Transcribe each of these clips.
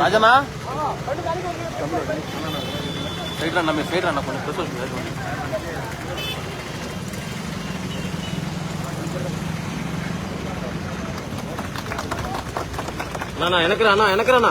ராஜனா சைட்ல அண்ணா எனக்குறா அண்ணா எனக்குறா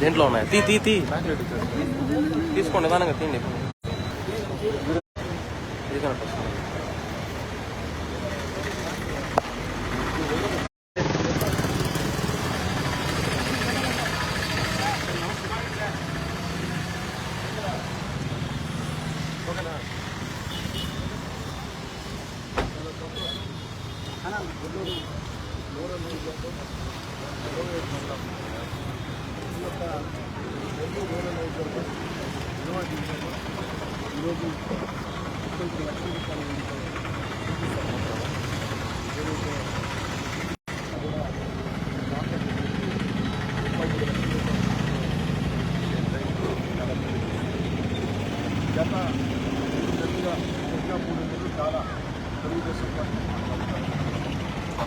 దేంట్లో ఉన్నాయి తీ తీ తీ తీసుకోండి నిదానంగా తీయండి ఇది కరెక్ట్ వస్తుంది. గత మూడు నెలలుగా ఇంకా మూడు నెలలు చాలా తెలుగుదేశం పార్టీ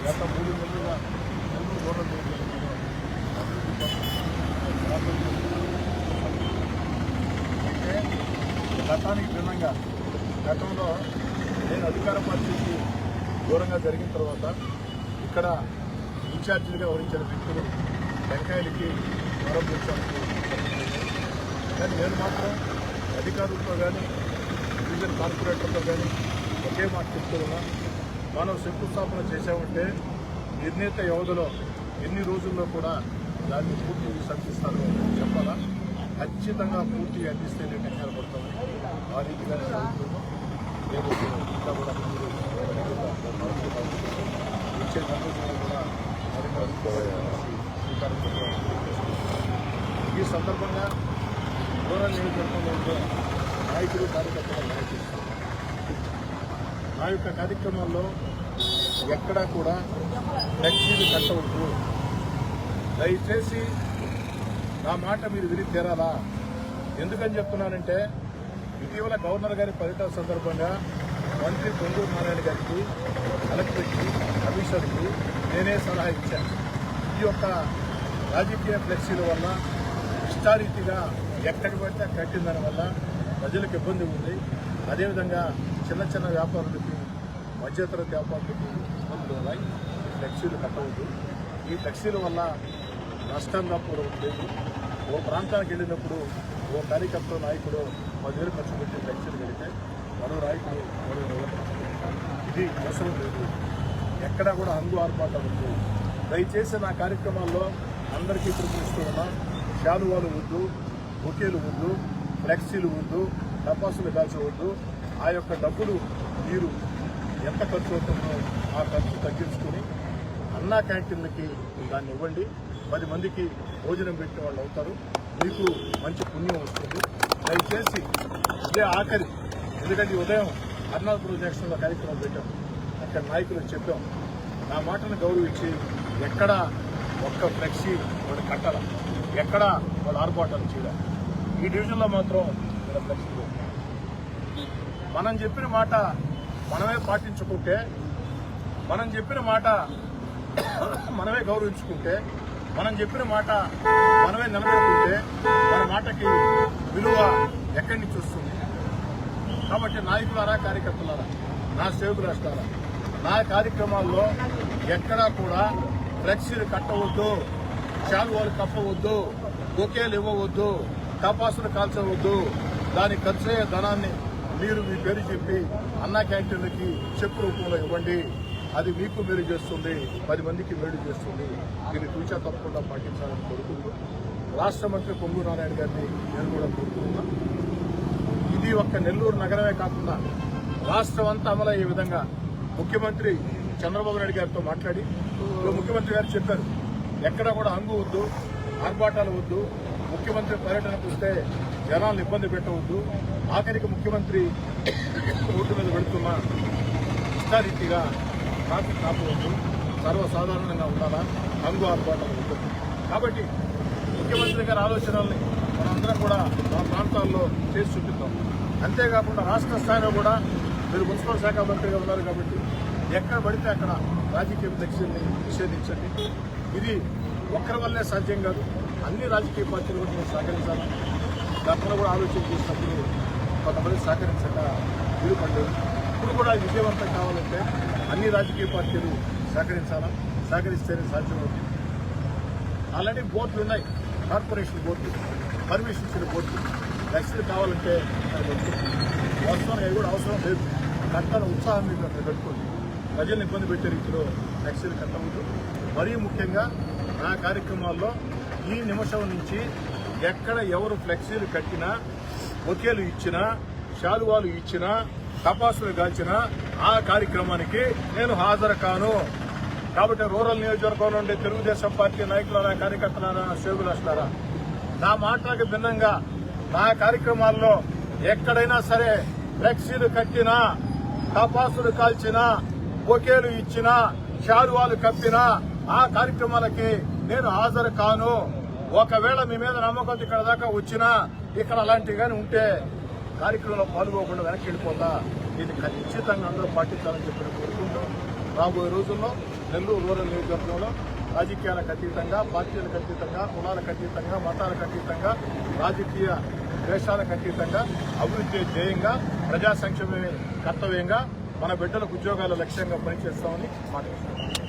గత మూడు నెలలుగా మూడు ఓట్ల నియోజకవర్గంలో గతానికి భిన్నంగా గతంలో నేను అధికార పార్టీకి దూరంగా జరిగిన తర్వాత ఇక్కడ ఇన్ఛార్జీలుగా వహించిన వ్యక్తులు వెంకాయలకి మరొకరికి కానీ నేను మాత్రం అధికారులతో కానీ డివిజన్ కార్పొరేటర్తో కానీ ఒకే మాట చెప్తున్నా మనం శంకుస్థాపన చేసామంటే నిర్ణీత వ్యవధిలో ఎన్ని రోజుల్లో కూడా దాన్ని పూర్తి సంధిస్తారో చెప్పాలా? ఖచ్చితంగా పూర్తి అందిస్తే నేను కంగారు పడతాను ఆ రీతిగానే జరుగుతుందో. నేను ఇంకా కూడా ముందు వచ్చే సందర్భంలో కూడా ఈ సందర్భంగా రూరల్ నియోజకవర్గంలో ఉండే నాయకులు కార్యకర్తల నాయకులు నా యొక్క కార్యక్రమాల్లో ఎక్కడా కూడా ఫ్లెక్సీలు కట్టవద్దు. దయచేసి నా మాట మీరు విని తీరాలా? ఎందుకని చెప్తున్నానంటే ఇటీవల గవర్నర్ గారి పర్యటన సందర్భంగా మంత్రి పొంగూరు నారాయణ గారికి కలెక్టర్కి కమిషనర్కి నేనే సలహా ఇచ్చాను. ఈ యొక్క రాజకీయ ఫ్లెక్సీల వల్ల ఇష్టారీతిగా ఎక్కడికి పడితే కట్టిన దానివల్ల ప్రజలకు ఇబ్బంది ఉంది. అదేవిధంగా చిన్న చిన్న వ్యాపారులకి మధ్యతరగతి వ్యాపారులకి ఇబ్బందులు ఉన్నాయి. ఫ్లెక్సీలు కట్టవద్దు. ఈ ఫ్లెక్సీల వల్ల నష్టంగా కూడా లేదు. ఓ ప్రాంతానికి వెళ్ళినప్పుడు ఓ కార్యకర్త నాయకుడు పదివేలు ఖర్చు పెట్టి ఫ్లెక్సీలు కడితే మరో నాయకుడు మరో ఇది అవసరం లేదు. ఎక్కడా కూడా హంగు ఆర్పాటం ఉంది. దయచేసి నా కార్యక్రమాల్లో అందరికీ పిలుపునిస్తూ ఉన్నా. శాలువాలు వద్దు బొకేలు వద్దు ఫ్లెక్సీలు వద్దు టపాసులు కాల్చవద్దు. ఆ యొక్క డబ్బులు మీరు ఎంత ఖర్చు అవుతుందో ఆ ఖర్చు తగ్గించుకొని అన్నా క్యాంటీన్లకి దాన్ని ఇవ్వండి. పది మందికి భోజనం పెట్టిన వాళ్ళు అవుతారు. మీకు మంచి పుణ్యం వస్తుంది. దయచేసి ఇదే ఆఖరి. ఎందుకంటే ఉదయం అరుణాచల్ జంక్షన్లో కార్యక్రమం పెట్టాం. అక్కడ నాయకులకు చెప్పాం. నా మాటను గౌరవించి ఎక్కడ ఒక్క ఫ్లెక్సీ వాడు కట్టాల. ఎక్కడ వాళ్ళు ఆర్భాటాలు చేయాలి ఈ డివిజన్లో మాత్రం ఇక్కడ ఫ్లెక్సీ మనం చెప్పిన మాట మనమే పాటించుకుంటే మనం చెప్పిన మాట మనమే గౌరవించుకుంటే మనం చెప్పిన మాట మనమే నిలబెట్టుకుంటే మన మాటకి విలువ ఎక్కడి నుంచి వస్తుంది? కాబట్టి నాయకులారా కార్యకర్తలారా నా సేవకు రాష్ట్రారా నా కార్యక్రమాల్లో ఎక్కడా కూడా ఫ్లెక్సీలు కట్టవద్దు శాలువాలు కప్పవద్దు బొకేలు ఇవ్వవద్దు టపాసులు కాల్చవద్దు. దానికి ఖర్చయ్యే ధనాన్ని మీరు మీ పేరు చెప్పి అన్నా క్యాంటీన్లకి చెప్పు రూపంలో ఇవ్వండి. అది మీకు మేలు చేస్తుంది పది మందికి మేలు చేస్తుంది. దీన్ని తూచా తప్పకుండా పాటించాలని కోరుకుంటూ రాష్ట్ర మంత్రి పొంగు నారాయణ గారిని నేను కూడా కోరుకుంటున్నా. ఇది ఒక్క నెల్లూరు నగరమే కాకుండా రాష్ట్రం అంతా అమలయ్యే విధంగా ముఖ్యమంత్రి చంద్రబాబు నాయుడు గారితో మాట్లాడి ముఖ్యమంత్రి గారు చెప్పారు ఎక్కడ కూడా అంగు వద్దు ఆర్భాటాలు వద్దు ముఖ్యమంత్రి పర్యటనకు వస్తే జనాలను ఇబ్బంది పెట్టవద్దు. ఆఖరికి ముఖ్యమంత్రి రోడ్డు మీద పెడుతున్న ఇష్టారీతిగా ట్రాఫిక్ ఆపవద్దు సర్వసాధారణంగా ఉండాలా? హంగు ఆర్భాటాలు ఉంటుంది కాబట్టి ముఖ్యమంత్రి గారి ఆలోచనల్ని మనందరం కూడా మన ప్రాంతాల్లో చేసి చూపిద్దాం. అంతేకాకుండా రాష్ట్ర స్థాయిలో కూడా మీరు మున్సిపల్ శాఖ మంత్రిగా ఉన్నారు కాబట్టి ఎక్కడ పడితే అక్కడ రాజకీయ దక్షిణని నిషేధించండి. ఇది ఒక్కరి వల్లే సాధ్యం కాదు. అన్ని రాజకీయ పార్టీలు కూడా మేము సహకరించాలి. గతంలో కూడా ఆలోచన చేసినప్పుడు కొంతమంది సహకరించక వీలు వీలుపడ్డారు ఇప్పుడు కూడా విజయవంతం కావాలంటే అన్ని రాజకీయ పార్టీలు సహకరించాలా? సహకరిస్తేనే సాధ్యమవుతుంది. ఆల్రెడీ బోర్డులు ఉన్నాయి. కార్పొరేషన్ బోర్డు పర్మిషన్ ఇచ్చిన బోర్డు లక్షలు కావాలంటే అది అవి కూడా అవసరం లేదు. కట్టాల ఉత్సాహం మీకు అక్కడ పెట్టుకోండి. ప్రజలను ఇబ్బంది పెట్టే రీతిలో లక్షలు కట్టవద్దు. మరీ ముఖ్యంగా నా కార్యక్రమాల్లో ఈ నిమిషం నుంచి ఎక్కడ ఎవరు ఫ్లెక్సీలు కట్టినా ఒకేలు ఇచ్చినా శాలువాలు ఇచ్చినా తపాసులు గాల్చిన ఆ కార్యక్రమానికి నేను హాజరు కాను కాబట్టి రూరల్ నియోజకవర్గం నుండి తెలుగుదేశం పార్టీ నాయకులారా కార్యకర్తలారా సేవకులారా నా మాటలకు భిన్నంగా నా కార్యక్రమాల్లో ఎక్కడైనా సరే ఫ్లెక్సీలు కట్టినా తపాసులు కాల్చినా బొకేలు ఇచ్చినా షారువాలు కప్పినా ఆ కార్యక్రమాలకి నేను హాజరు కాను ఒకవేళ మీ మీద నమ్మకం ఇక్కడ దాకా వచ్చినా ఇక్కడ అలాంటివి కానీ ఉంటే కార్యక్రమంలో పాల్గొకుండా వెనక్కి వెళ్ళిపోతా ఇది ఖచ్చితంగా అందరూ పాటించాలని చెప్పి కోరుకుంటూ రాబోయే రోజుల్లో నెల్లూరు రూరల్ నియోజకవర్గంలో రాజకీయాలకు అతీతంగా పార్టీలకు అతీతంగా కులాలకు అతీతంగా మతాలకు అతీతంగా రాజకీయ ద్వేషాలకు అతీతంగా అభివృద్ధి ధ్యేయంగా ప్రజా సంక్షేమమే కర్తవ్యంగా మన బిడ్డలకు ఉద్యోగాల లక్ష్యంగా పనిచేస్తామని మాట్లాడుతున్నాం